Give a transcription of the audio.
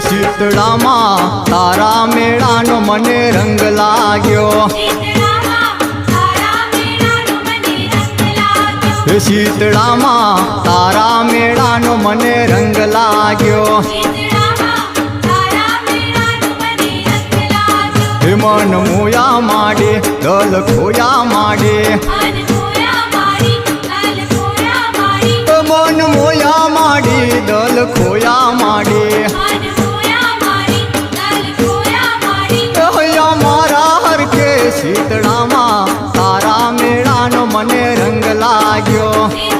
શીતળામાં તારા મેળાનો મને રંગ લાગ્યો. શીતળામાં તારા મેળાનો મને રંગ લાગ્યો. મન મોયા માડે, દલ ખોયા માડે. મન મોયા માડી, દલ ખોયા શીતળામાં તારા મેળાનો મને રંગ લાગ્યો.